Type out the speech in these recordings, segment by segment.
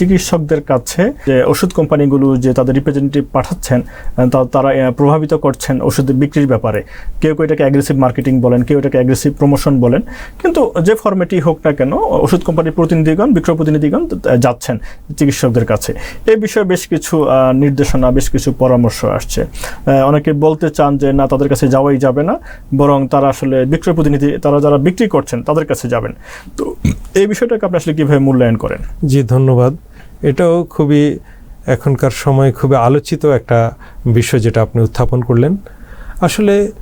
চিকিৎসকদের কাছে যে ওষুধ কোম্পানিগুলো যে তাদের রিপ্রেজেন্টেটিভ পাঠাচ্ছেন তারা প্রভাবিত করছেন ওষুধ বিক্রির ব্যাপারে। কেউ কেউ এটাকে অ্যাগ্রেসিভ মার্কেটিং বলেন, কেউ এটাকে অ্যাগ্রেসিভ প্রমোশন বলেন। কিন্তু যে ফর্মেটই হোক না কেন, ওষুধ কোম্পানির প্রতিনিধিগণ, বিক্রয় প্রতিনিধিগণ যাচ্ছেন চিকিৎসকদের কাছে। এই বিষয়ে বেশ কিছু নির্দেশনা, বেশ কিছু পরামর্শ আসছে। অনেকে বলতে চান যে, না, তাদের কাছে যাওয়াই যাবে না। বরং তারা আসলে বিক্রয় প্রতিনিধি, তারা যারা বিক্রি করছেন, তাদের কাছে যাবেন। তো এই বিষয়টাকে আপনি আসলে কীভাবে মূল্যায়ন করেন? জি, ধন্যবাদ। এটাও খুবই এখনকার সময় খুবই আলোচিত একটা বিষয় যেটা আপনি উত্থাপন করলেন। আসলে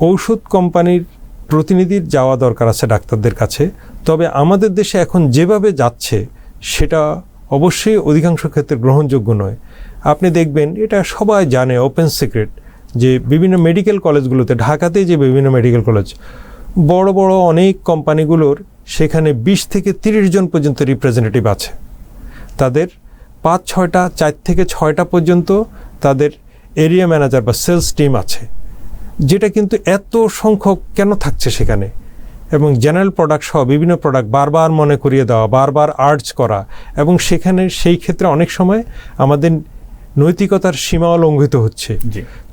ঔষধ কোম্পানির প্রতিনিধির যাওয়া দরকার আছে ডাক্তারদের কাছে। তবে আমাদের দেশে এখন যেভাবে যাচ্ছে, সেটা অবশ্যই অধিকাংশ ক্ষেত্রে গ্রহণযোগ্য নয়। আপনি দেখবেন, এটা সবাই জানে ওপেন সিক্রেট যে বিভিন্ন মেডিকেল কলেজগুলোতে ঢাকাতেই যে বিভিন্ন মেডিকেল কলেজ বড় বড় অনেক কোম্পানিগুলোর সেখানে বিশ থেকে তিরিশ জন পর্যন্ত রিপ্রেজেন্টেটিভ আছে। তাদের পাঁচ ছয়টা চার থেকে ছয়টা পর্যন্ত তাদের এরিয়া ম্যানেজার বা সেলস টিম আছে যেটা কিন্তু এত সংখ্যক কেন থাকছে সেখানে? এবং জেনারেল প্রোডাক্ট সহ বিভিন্ন প্রোডাক্ট বারবার মনে করিয়ে দেওয়া বারবার আর্জ করা এবং সেখানে সেই ক্ষেত্রে অনেক সময় আমাদের নৈতিকতার সীমাও লঙ্ঘিত হচ্ছে।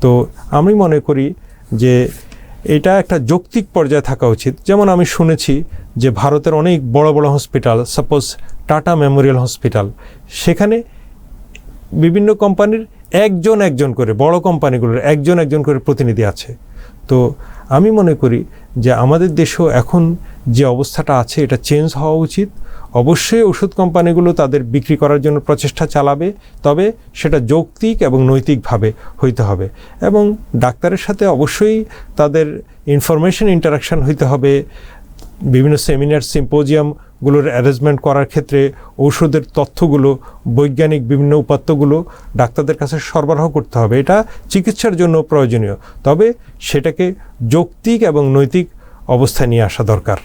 তো আমি মনে করি যে এটা একটা যৌক্তিক পর্যায়ে থাকা উচিত। যেমন আমি শুনেছি যে ভারতের অনেক বড় বড় hospital suppose Tata memorial hospital সেখানে বিভিন্ন কোম্পানির একজন একজন করে, বড় কোম্পানিগুলোর একজন একজন করে প্রতিনিধি আছে। তো আমি মনে করি যে আমাদের দেশেও এখন যে অবস্থাটা আছে, এটা চেঞ্জ হওয়া উচিত। অবশ্যই ওষুধ কোম্পানিগুলো তাদের বিক্রি করার জন্য প্রচেষ্টা চালাবে, তবে সেটা যৌক্তিক এবং নৈতিকভাবে হইতে হবে। এবং ডাক্তারের সাথে অবশ্যই তাদের ইনফরমেশন ইন্টারাকশন হইতে হবে। বিভিন্ন সেমিনার সিম্পোজিয়ামগুলোর অ্যারেঞ্জমেন্ট করার ক্ষেত্রে ঔষধের তথ্যগুলো, বৈজ্ঞানিক বিভিন্ন উপাত্তগুলো ডাক্তারদের কাছে সরবরাহ করতে হবে। এটা চিকিৎসার জন্য প্রয়োজনীয়। তবে সেটাকে যৌক্তিক এবং নৈতিক অবস্থায় নিয়ে আসা দরকার।